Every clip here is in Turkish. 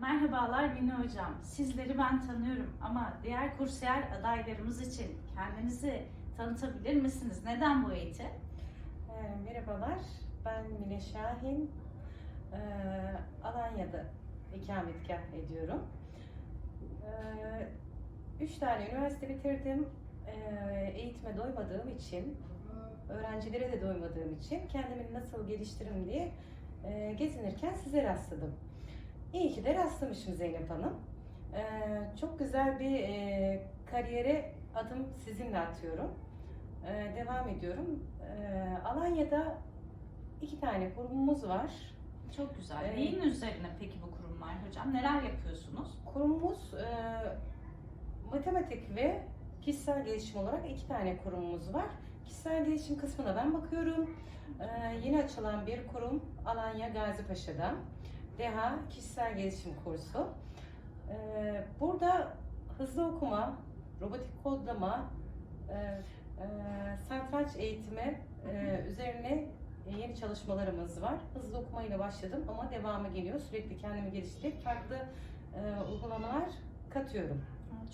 Merhabalar Mine Hocam. Sizleri ben tanıyorum ama diğer kursiyer adaylarımız için kendinizi tanıtabilir misiniz? Neden bu eğitim? Ee, Merhabalar, ben Mine Şahin. Ee, Alanya'da ikametgah ediyorum. Ee, Üç tane üniversite bitirdim. Ee, Eğitime doymadığım için, öğrencilere de doymadığım için kendimi nasıl geliştiririm diye e, gezinirken size rastladım. İyi ki de rastlamışım Zeynep Hanım. Ee, Çok güzel bir e, kariyere adım sizinle atıyorum. Ee, Devam ediyorum. Ee, Alanya'da iki tane kurumumuz var. Çok güzel. Evet. Neyin üzerine peki bu kurumlar hocam? Neler yapıyorsunuz? Kurumumuz e, matematik ve kişisel gelişim olarak iki tane kurumumuz var. Kişisel gelişim kısmına ben bakıyorum. Ee, yeni açılan bir kurum Alanya Gazipaşa'da. DEHA Kişisel Gelişim Kursu. Ee, burada hızlı okuma, robotik kodlama, e, e, satranç eğitimi e, üzerine yeni çalışmalarımız var. Hızlı okumayla başladım ama devamı geliyor. Sürekli kendimi geliştirip farklı e, uygulamalar katıyorum.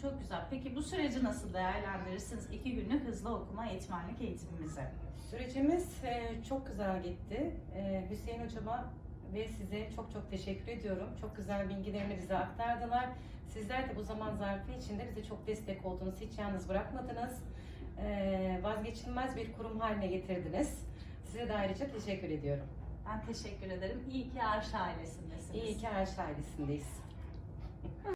Çok güzel. Peki bu süreci nasıl değerlendirirsiniz? İki günlük hızlı okuma eğitmenlik eğitimimizi. Sürecimiz e, çok güzel gitti. E, Hüseyin hocama ve size çok çok teşekkür ediyorum. Çok güzel bilgilerini bize aktardılar. Sizler de bu zaman zarfı içinde bize çok destek oldunuz. Hiç yalnız bırakmadınız. E, vazgeçilmez bir kurum haline getirdiniz. Size de ayrıca teşekkür ediyorum. Ben teşekkür ederim. İyi ki Arş ailesindesiniz. İyi ki Arş ailesindeyiz.